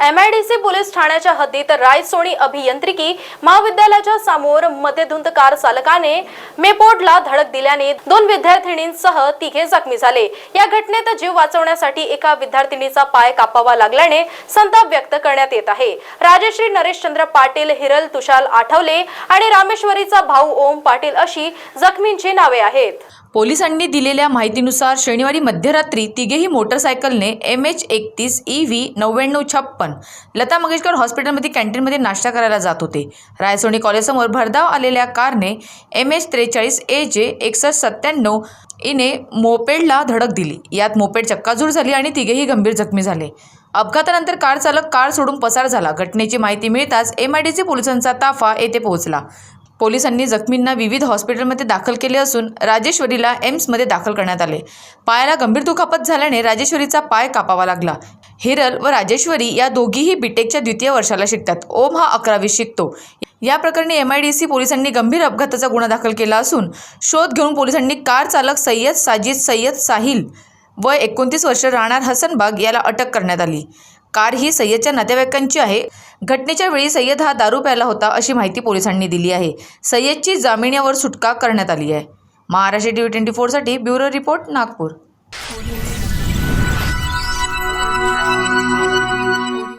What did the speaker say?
MIDC police ठाण्याच्या हद्दीत रायसोणी अभियांत्रिकी महाविद्यालयाच्या समोर मध्यधुंद कार चालकाने मेपोर्टला धडक दिल्याने दोन विद्यार्थिनींसह तिघे जखमी झाले. या घटनेत जीव वाचवण्यासाठी एका विद्यार्थिनीचा पाय कापावा लागल्याने संताप व्यक्त करण्यात येत आहे. राजश्री नरेशचंद्र पाटील हिरल तुषाल आठवले आणि रामेश्वरीचा भाऊ ओम पाटील अशी जखमींची नावे आहेत. पोलिसांनी दिलेल्या माहितीनुसार शनिवारी मध्यरात्री तिघेही मोटरसायकलने एम एच एकतीस ई व्ही नव्याण्णव छप्पन लता मंगेशकर हॉस्पिटलमध्ये कॅन्टीनमध्ये नाश्ता करायला जात होते. रायसोनी कॉलेजसमोर भरधाव आलेल्या कारने एम एच त्रेचाळीस ए जे एकसष्ट सत्त्याण्णव इने मोपेडला धडक दिली. यात मोपेड चक्काजूर झाली आणि तिघेही गंभीर जखमी झाले. अपघातानंतर कार चालक कार सोडून पसार झाला. घटनेची माहिती मिळताच एम आय डी सी पोलिसांचा ताफा येथे पोहोचला. पोलिसांनी जखमींना विविध हॉस्पिटलमध्ये दाखल केले असून राजेश्वरीला एम्समध्ये दाखल करण्यात आले. पायाला गंभीर दुखापत झाल्याने राजेश्वरीचा पाय कापावा लागला. हिरल व राजेश्वरी या दोघीही बीटेकच्या द्वितीय वर्षाला शिकतात. ओम हा अकरावी शिकतो. या प्रकरणी एम आय डी सी पोलिसांनी गंभीर अपघाताचा गुन्हा दाखल केला असून शोध घेऊन पोलिसांनी कार चालक सय्यद साजिद सय्यद साहिल वय एकोणतीस वर्ष राहणार हसनबाग याला अटक करण्यात आली. कार ही सय्यदच्या नातेवाईकांची आहे. घटनेच्या वेळी सय्यद हा दारू प्यायला होता अशी माहिती पोलिसांनी दिली आहे. सय्यदची जामिनावर सुटका करण्यात आली आहे. महाराष्ट्र टी व्ही ट्वेंटी फोरसाठी ब्युरो रिपोर्ट नागपूर.